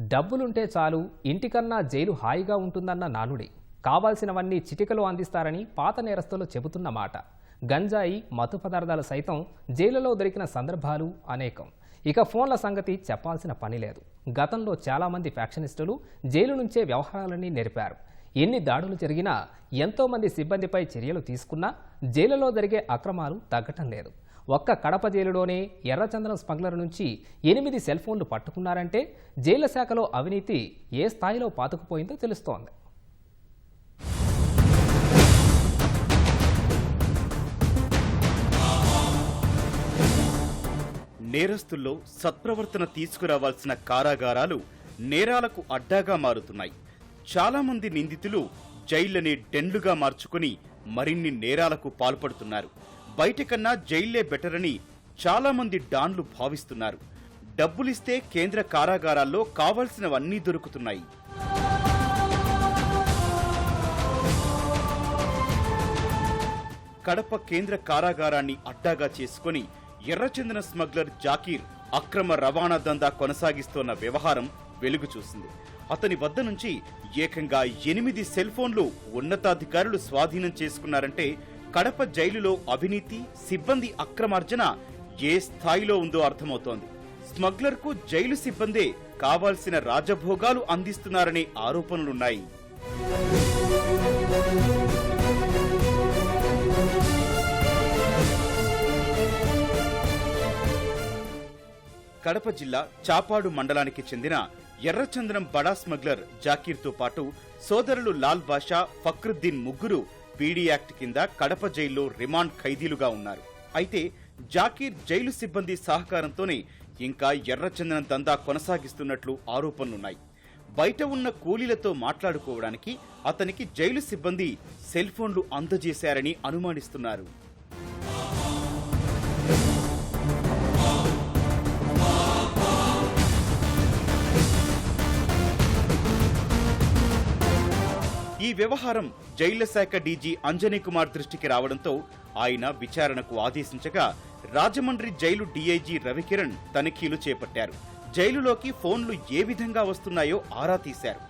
డబ్బులుంటే చాలు ఇంటికన్నా జైలు హాయిగా ఉంటుందన్న నానుడి. కావాల్సినవన్నీ చిటికలో అందిస్తారని పాత నేరస్తులు చెబుతున్న మాట. గంజాయి మత్తు పదార్థాలు సైతం జైలులో దొరికిన సందర్భాలు అనేకం. ఇక ఫోన్ల సంగతి చెప్పాల్సిన పని లేదు. గతంలో చాలామంది ఫ్యాక్షనిస్టులు జైలు నుంచే వ్యవహారాలన్నీ నెరిపారు. ఎన్ని దాడులు జరిగినా ఎంతోమంది సిబ్బందిపై చర్యలు తీసుకున్నా జైలులో జరిగే అక్రమాలు తగ్గటం లేదు. ఒక్క కడప జైలులోనే ఎర్రచందనం స్మగ్లర్ నుంచి ఎనిమిది సెల్ ఫోన్లు పట్టుకున్నారంటే జైళ్ళ శాఖలో అవినీతి ఏ స్థాయిలో పాతుకుపోయిందో తెలుస్తోంది. నేరస్తుల్లో సత్ప్రవర్తన తీసుకురావాల్సిన కారాగారాలు నేరాలకు అడ్డాగా మారుతున్నాయి. చాలామంది నిందితులు జైళ్ళని డెండ్లుగా మార్చుకుని మరిన్ని నేరాలకు పాల్పడుతున్నారు. బయటకన్నా జైళ్ళే బెటర్ అని చాలామంది డాన్లు భావిస్తున్నారు. డబ్బులిస్తే కేంద్ర కారాగారాల్లో కావలసినవన్నీ దొరుకుతున్నాయి. కడప కేంద్ర కారాగారాన్ని అడ్డాగా చేసుకుని ఎర్రచందన స్మగ్లర్ జాకీర్ అక్రమ రవాణా దందా కొనసాగిస్తోన్న వ్యవహారం వెలుగు చూసింది. అతని వద్ద నుంచి ఏకంగా ఎనిమిది సెల్ ఫోన్లు ఉన్నతాధికారులు స్వాధీనం చేసుకున్నారంటే కడప జైలులో అవినీతి సిబ్బంది అక్రమార్జన ఏ స్థాయిలో ఉందో అర్థమవుతోంది. స్మగ్లర్కు జైలు సిబ్బందే కావాల్సిన రాజభోగాలు అందిస్తున్నారనే ఆరోపణలున్నాయి. కడప జిల్లా చాపాడు మండలానికి చెందిన ఎర్రచందనం బడా స్మగ్లర్ జాకీర్తో పాటు సోదరులు లాల్ బాషా ఫక్రుద్దీన్ ముగ్గురు పీడీ యాక్ట్ కింద కడప జైల్లో రిమాండ్ ఖైదీలుగా ఉన్నారు. అయితే జాకీర్ జైలు సిబ్బంది సహకారంతోనే ఇంకా ఎర్రచందనం దందా కొనసాగిస్తున్నట్లు ఆరోపణలున్నాయి. బయట ఉన్న కూలీలతో మాట్లాడుకోవడానికి అతనికి జైలు సిబ్బంది సెల్ ఫోన్లు అందజేశారని అనుమానిస్తున్నారు. ఈ వ్యవహారం జైళ్ళ శాఖ డీజీ అంజనీ కుమార్ దృష్టికి రావడంతో ఆయన విచారణకు ఆదేశించగా రాజమండ్రి జైలు డీఐజీ రవికిరణ్ తనిఖీలు చేపట్టారు. జైలులోకి ఫోన్లు ఏ విధంగా వస్తున్నాయో ఆరా తీశారు.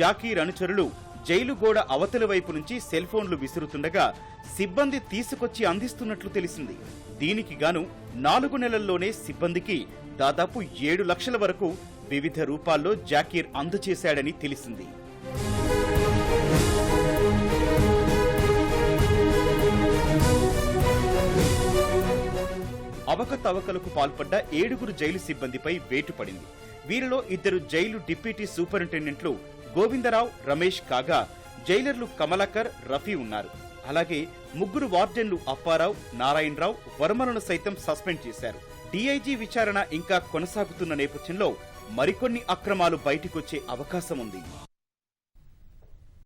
జాకీర్ అనుచరులు జైలు గోడ అవతలి వైపు నుంచి సెల్ ఫోన్లు విసురుతుండగా సిబ్బంది తీసుకొచ్చి అందిస్తున్నట్లు తెలిసింది. దీనికి గాను నాలుగు నెలల్లోనే సిబ్బందికి దాదాపు ఏడు లక్షల వరకు వివిధ రూపాల్లో జాకీర్ అందజేశాడని తెలిసింది. అవకతవకలకు పాల్పడ్డ ఏడుగురు జైలు సిబ్బందిపై వేటు పడింది వీరిలో ఇద్దరు జైలు డిప్యూటీ సూపరింటెండెంట్లు గోవిందరావు రమేష్ కాగా జైలర్లు కమలాకర్ రఫీ ఉన్నారు. అలాగే ముగ్గురు వార్డెన్లు అప్పారావు నారాయణరావు వర్మలను సైతం సస్పెండ్ చేశారు. డీఐజీ విచారణ ఇంకా కొనసాగుతున్న నేపథ్యంలో మరికొన్ని అక్రమాలు బయటికొచ్చే అవకాశం ఉంది